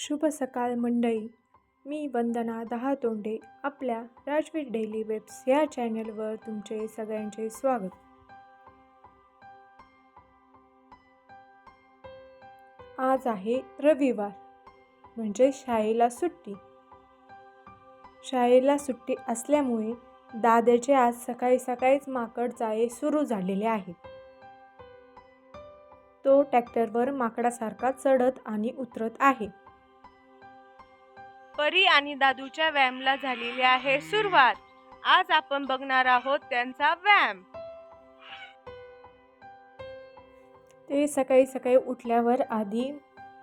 शुभ सकाळ मंडळी. मी वंदना दहा तोंडे आपल्या राजवीर डेली वेब्स या चॅनलवर तुमचे सगळ्यांचे स्वागत. आज आहे रविवार म्हणजे शाळेला सुट्टी. शाळेला सुट्टी असल्यामुळे दादाचे आज सकाळी सकाळीच माकड जाळे सुरू झालेले आहेत. तो ट्रॅक्टरवर माकडासारखा चढत आणि उतरत आहे. परी आणि दादूच्या व्यायामला झालेली आहे सुरुवात. आज आपण बघणार आहोत त्यांचा व्यायाम. ते सकाळी सकाळी उठल्यावर आधी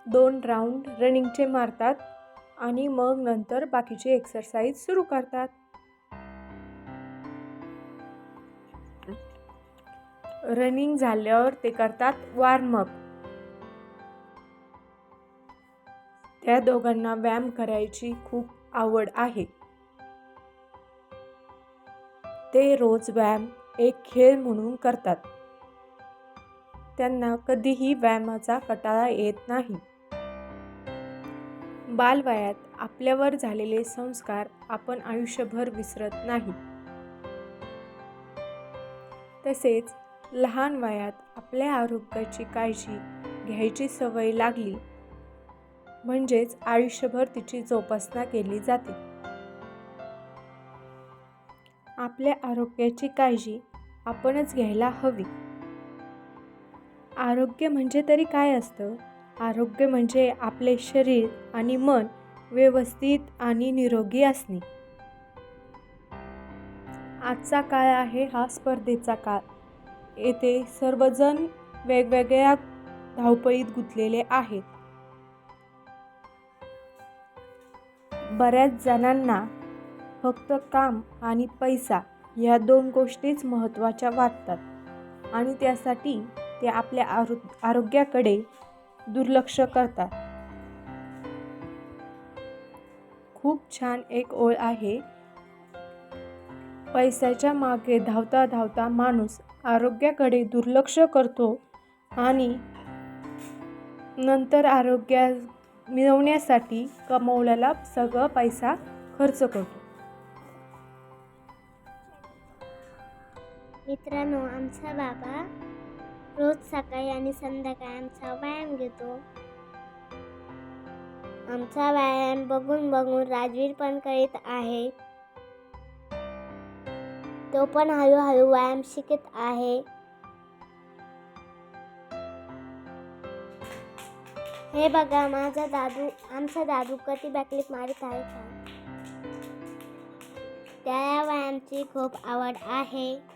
दोन राऊंड रनिंगचे मारतात आणि मग नंतर बाकीचे एक्सरसाइज सुरू करतात. रनिंग झाल्यावर ते करतात वॉर्मअप त्या दोघांना व्यायाम करायची खूप आवड आहे. ते रोज व्यायाम एक खेळ म्हणून करतात. त्यांना कधीही व्यायामाचा कटाळा येत नाही. बालवयात आपल्यावर झालेले संस्कार आपण आयुष्यभर विसरत नाही. तसेच लहान वयात आपल्या आरोग्याची काळजी घ्यायची सवय लागली म्हणजेच आयुष्यभर तिची जोपासना केली जाते. आपल्या आरोग्याची काळजी आपणच घ्यायला हवी. आरोग्य म्हणजे तरी काय असतं? आरोग्य म्हणजे आपले शरीर आणि मन व्यवस्थित आणि निरोगी असणे. आजचा काळ आहे हा स्पर्धेचा काळ. येथे सर्वजण वेगवेगळ्या धावपळीत गुंतलेले आहेत. बऱ्याच जणांना फक्त काम आणि पैसा या दोन गोष्टीच महत्त्वाच्या वाटतात. आणि त्यासाठी ते आपल्या आरो आरोग्याकडे दुर्लक्ष करतात. खूप छान एक ओळ आहे. पैशाच्या मागे धावता धावता माणूस आरोग्याकडे दुर्लक्ष करतो आणि नंतर आरोग्या मिळवण्यासाठी कमवलेला सगळं पैसा खर्च करतो. मित्रांनो आमचा बाबा रोज सकाळी आणि संध्याकाळी आमचा व्यायाम घेतो. आमचा व्यायाम बघून बघून राजवीर पण करीत आहे. तो पण हळूहळू व्यायाम शिकत आहे. हे बघा माझा दादू आमचा दादू कधी बॅकलिप मारित आहे का? त्या व्यायामची खूप आवड आहे.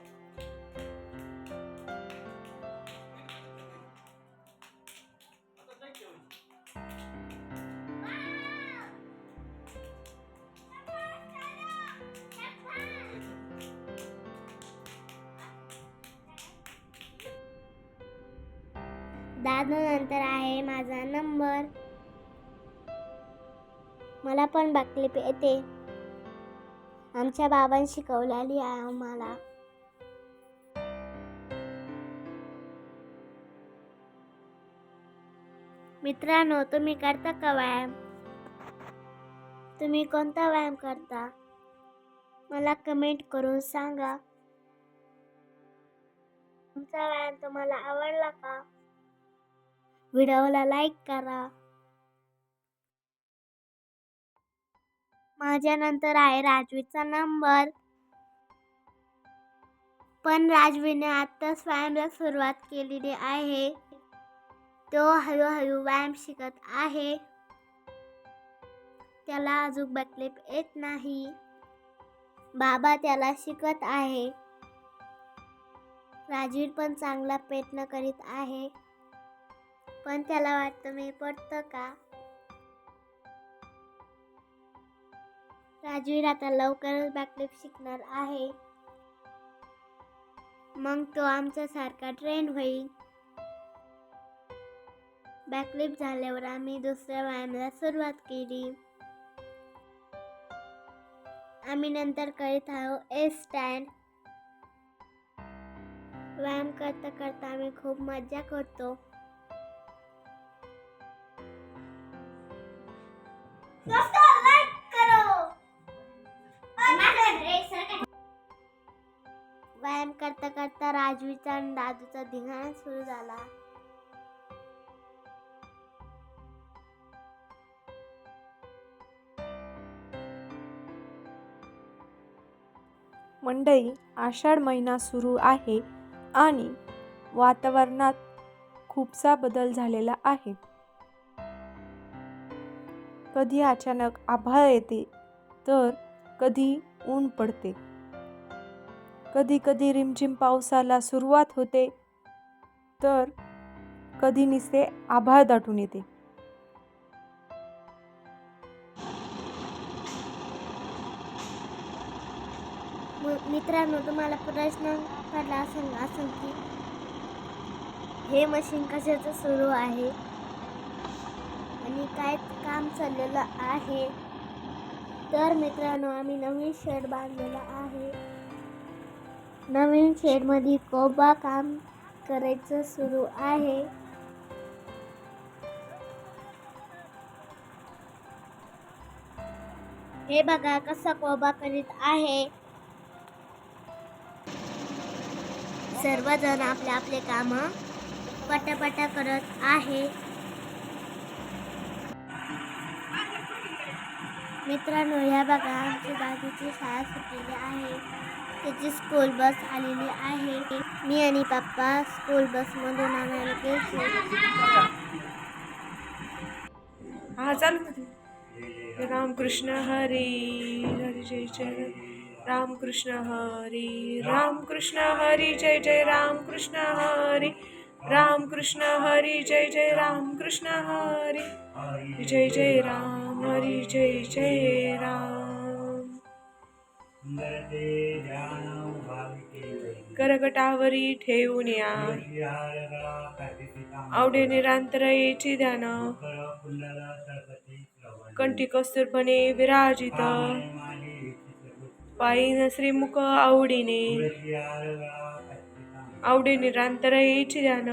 दादू नंतर आहे माझा नंबर. मला पण बॅकलिप येते. आमच्या बाबांनी शिकवलेली आहे आम्हाला. मित्रांनो तुम्ही करता का व्यायाम? तुम्ही कोणता व्यायाम करता? मला कमेंट करून सांगा. तुमचा व्यायाम तुम्हाला आवडला का? व्हिडिओला लाईक करा. माझ्यानंतर आहे राजवीचा नंबर. पण राजवीने आत्ताच व्यायामला सुरुवात केलेली आहे. तो हळूहळू व्यायाम शिकत आहे. त्याला अजून बॅकलिप येत नाही. बाबा त्याला शिकत आहे. राजवीर पण चांगला प्रयत्न करीत आहे. पण त्याला वाटतं मी पडतं का? राजवीर आता लवकरच बॅकलिप शिकणार आहे. मग तो आमच्यासारखा ट्रेंड होईल. बॅकलिप झाल्यावर आम्ही दुसऱ्या व्यायामाला सुरुवात केली. आम्ही नंतर करीत आहोत ए स्टँड व्यायाम करता करता आम्ही खूप मजा करतो. आता राजवीचा आणि दादूचा धिंगाणा सुरू झाला. मंडई आषाढ महिना सुरू आहे आणि वातावरणात खूपसा बदल झालेला आहे. कधी अचानक आभाळ येते तर कधी ऊन पडते. कधी कधी रिमझिम पावसाला सुरुवात होते तर कधी निसते आभाळ दाटून येते. मग मित्रांनो तुम्हाला प्रश्न पडला असेल असेल की हे मशीन कशाचं सुरू आहे? आणि काय काम चाललेलं आहे? तर मित्रांनो आम्ही नवीन शेड बांधलेला आहे. नवीन शेडमध्ये कोबा काम करायचं सुरू आहे. हे बघा कसा कोबा करीत आहे. सर्वजण आपले आपले काम पटापटा करत आहे. मित्रांनो ह्या बघा आमची बाजूची शाळा सुटलेली आहे. त्याची स्कूल बस आलेली आहे. मी आणि पप्पा स्कूल बसमधून आणायला गेलो हा चालू रामकृष्ण हरी हरी जय जय रामकृष्ण हरी रामकृष्ण हरी जय जय रामकृष्ण हरी रामकृष्ण हरी जय जय रामकृष्ण हरी जय जय राम हरी जय जय राम। करकटावरी ठेवून या. आवडे निरांतरयेची ध्यान. कंठी कस्तुरपणे विराजित. पायीन श्रीमुख आवडीने. आवडे निरांतरयेची ध्यान.